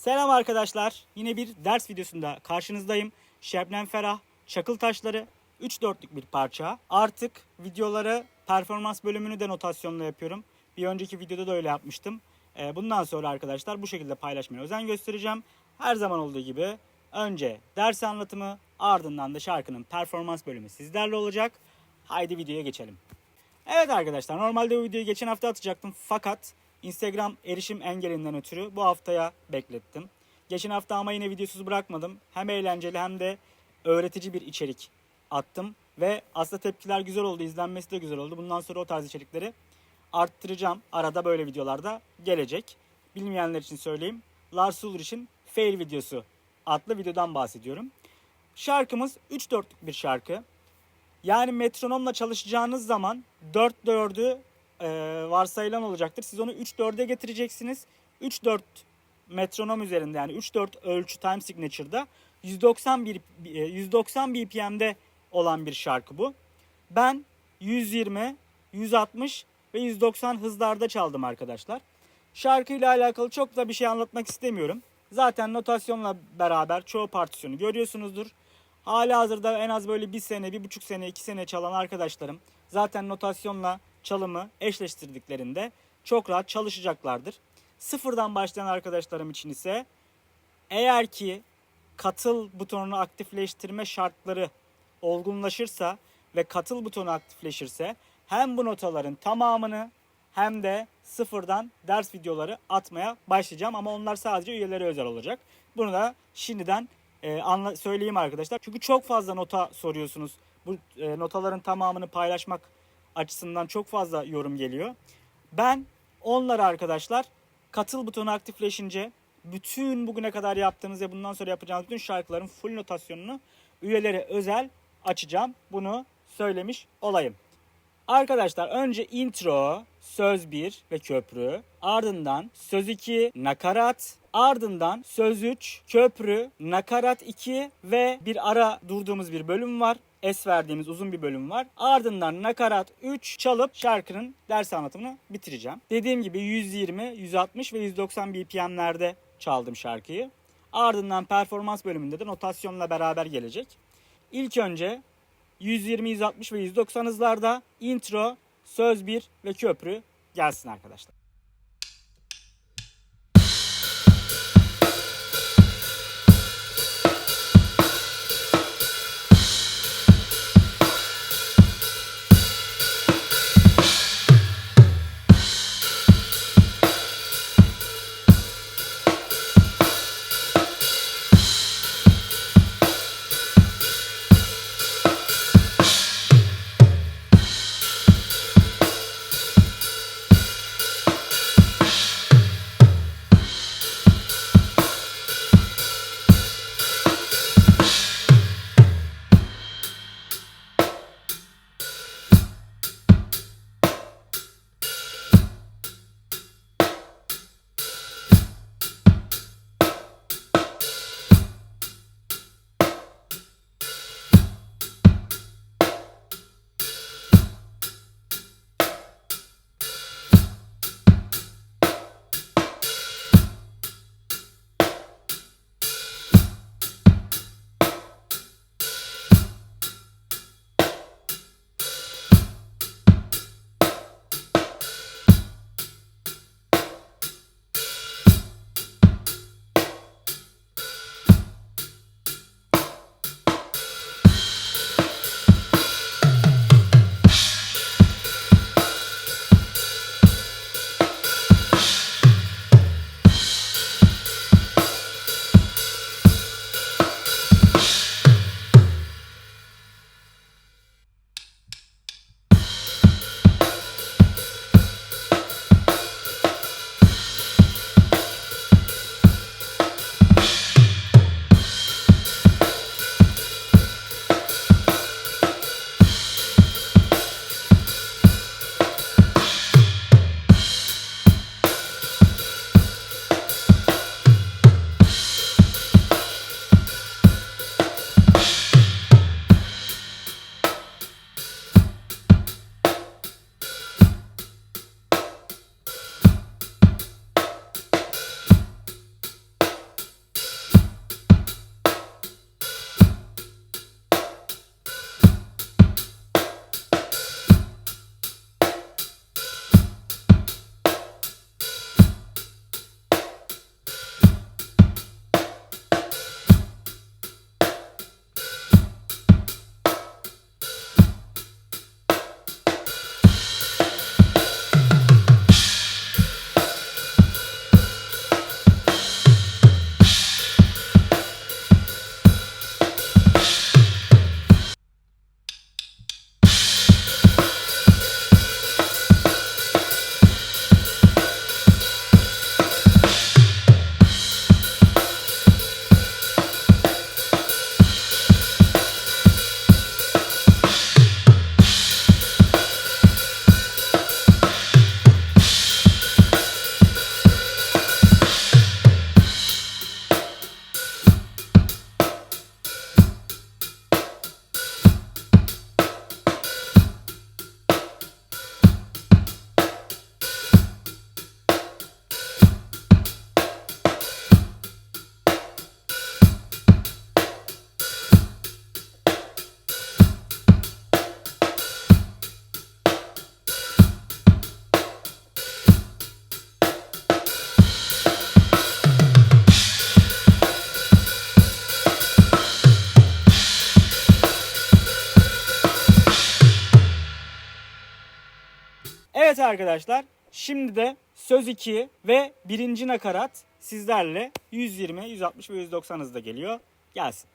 Selam arkadaşlar. Yine bir ders videosunda karşınızdayım. Şebnem Ferah, Çakıl Taşları 3 dörtlük bir parça. Artık videoları performans bölümünü de notasyonla yapıyorum. Bir önceki videoda da öyle yapmıştım. Ee, Bundan sonra arkadaşlar bu şekilde paylaşmaya özen göstereceğim. Her zaman olduğu gibi önce ders anlatımı ardından da şarkının performans bölümü sizlerle olacak. Haydi videoya geçelim. Evet arkadaşlar normalde bu videoyu geçen hafta atacaktım fakat Instagram erişim engelinden ötürü bu haftaya beklettim. Geçen hafta ama yine videosuz bırakmadım. Hem eğlenceli hem de öğretici bir içerik attım. Ve aslında tepkiler güzel oldu, izlenmesi de güzel oldu. Bundan sonra o tarz içerikleri arttıracağım. Arada böyle videolarda gelecek. Bilmeyenler için söyleyeyim. Lars Ulrich'in Fail videosu adlı videodan bahsediyorum. Şarkımız 3-4'lük bir şarkı. Yani metronomla çalışacağınız zaman 4 4'ü e, varsayılan olacaktır. Siz onu 3 4'e getireceksiniz. 3 4 metronom üzerinde yani 3 4 ölçü time signature'da 190 bir e, 190 BPM'de olan bir şarkı bu. Ben 120, 160 ve 190 hızlarda çaldım arkadaşlar. Şarkıyla alakalı çok da bir şey anlatmak istemiyorum. Zaten notasyonla beraber çoğu partisyonu görüyorsunuzdur. Hala hazırda en az böyle bir sene, bir buçuk sene, iki sene çalan arkadaşlarım zaten notasyonla çalımı eşleştirdiklerinde çok rahat çalışacaklardır. Sıfırdan başlayan arkadaşlarım için ise eğer ki katıl butonunu aktifleştirme şartları olgunlaşırsa ve katıl butonu aktifleşirse hem bu notaların tamamını hem de sıfırdan ders videoları atmaya başlayacağım ama onlar sadece üyelere özel olacak. Bunu da şimdiden e, anla, söyleyeyim arkadaşlar. Çünkü çok fazla nota soruyorsunuz. Bu e, notaların tamamını paylaşmak açısından çok fazla yorum geliyor. Ben onlara arkadaşlar katıl butonu aktifleşince bütün bugüne kadar yaptığınız ve bundan sonra yapacağınız bütün şarkıların full notasyonunu üyelere özel açacağım. Bunu söylemiş olayım. Arkadaşlar önce intro, söz 1 ve köprü, ardından söz 2, nakarat, ardından söz 3, köprü, nakarat 2 ve bir ara durduğumuz bir bölüm var. Es verdiğimiz uzun bir bölüm var. Ardından nakarat 3 çalıp şarkının ders anlatımını bitireceğim. Dediğim gibi 120, 160 ve 190 BPM'lerde çaldım şarkıyı. Ardından performans bölümünde de notasyonla beraber gelecek. İlk önce 120, 160 ve 190 hızlarda intro, söz 1 ve köprü gelsin arkadaşlar. Arkadaşlar şimdi de söz 2 ve birinci nakarat sizlerle 120, 160 ve 190 hızda geliyor. Gelsin.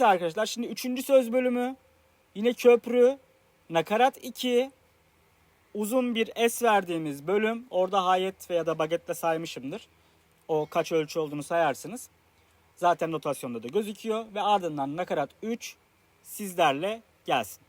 Evet arkadaşlar şimdi üçüncü söz bölümü yine köprü nakarat 2 uzun bir es verdiğimiz bölüm orada hayet veya da bagetle saymışımdır. O kaç ölçü olduğunu sayarsınız. Zaten notasyonda da gözüküyor ve ardından nakarat 3 sizlerle gelsin.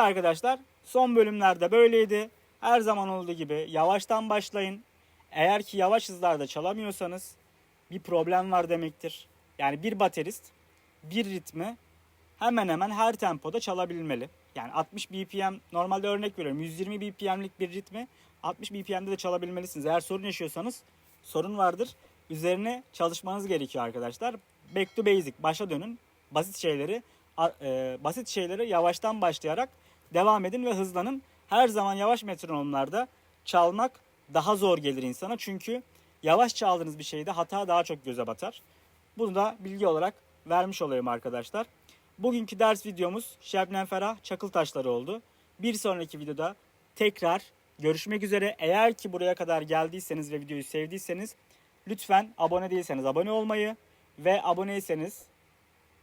Evet arkadaşlar son bölümlerde böyleydi. Her zaman olduğu gibi yavaştan başlayın. Eğer ki yavaş hızlarda çalamıyorsanız bir problem var demektir. Yani bir baterist bir ritmi hemen hemen her tempoda çalabilmeli. Yani 60 BPM normalde örnek veriyorum 120 BPM'lik bir ritmi 60 BPM'de de çalabilmelisiniz. Eğer sorun yaşıyorsanız sorun vardır. Üzerine çalışmanız gerekiyor arkadaşlar. Back to basic başa dönün. Basit şeyleri e, basit şeyleri yavaştan başlayarak devam edin ve hızlanın. Her zaman yavaş metronomlarda çalmak daha zor gelir insana. Çünkü yavaş çaldığınız bir şeyde hata daha çok göze batar. Bunu da bilgi olarak vermiş olayım arkadaşlar. Bugünkü ders videomuz Şebnem Ferah Çakıl Taşları oldu. Bir sonraki videoda tekrar görüşmek üzere. Eğer ki buraya kadar geldiyseniz ve videoyu sevdiyseniz lütfen abone değilseniz abone olmayı ve aboneyseniz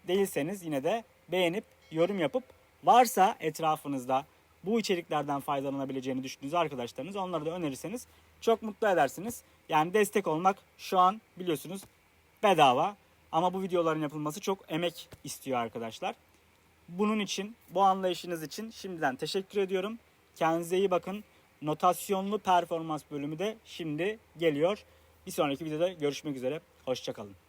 değilseniz yine de beğenip yorum yapıp varsa etrafınızda bu içeriklerden faydalanabileceğini düşündüğünüz arkadaşlarınız onları da önerirseniz çok mutlu edersiniz. Yani destek olmak şu an biliyorsunuz bedava ama bu videoların yapılması çok emek istiyor arkadaşlar. Bunun için, bu anlayışınız için şimdiden teşekkür ediyorum. Kendinize iyi bakın. Notasyonlu performans bölümü de şimdi geliyor. Bir sonraki videoda görüşmek üzere. Hoşçakalın.